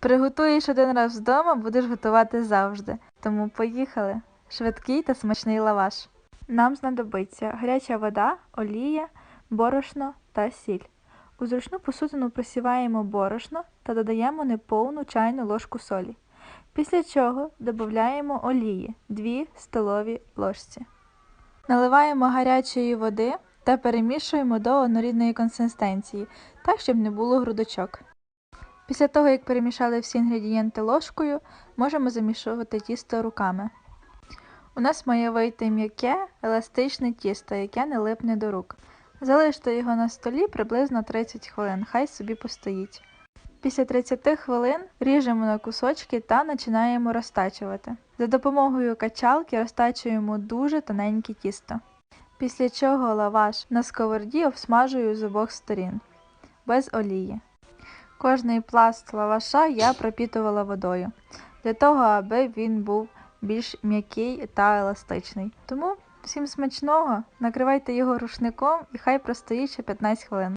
Приготуєш один раз вдома, будеш готувати завжди. Тому поїхали. Швидкий та смачний лаваш. Нам знадобиться гаряча вода, олія, борошно та сіль. У зручну посудину просіваємо борошно та додаємо неповну чайну ложку солі. Після чого додаємо олії 2 столові ложці. Наливаємо гарячої води та перемішуємо до однорідної консистенції, так щоб не було грудочок. Після того, як перемішали всі інгредієнти ложкою, можемо замішувати тісто руками. У нас має вийти м'яке, еластичне тісто, яке не липне до рук. Залиште його на столі приблизно 30 хвилин, хай собі постоїть. Після 30 хвилин ріжемо на кусочки та починаємо розтачувати. За допомогою качалки розтачуємо дуже тоненьке тісто. Після чого лаваш на сковороді обсмажую з обох сторін, без олії. Кожний пласт лаваша я пропітувала водою, для того, аби він був більш м'який та еластичний. Тому всім смачного, накривайте його рушником і хай простоїть ще 15 хвилин.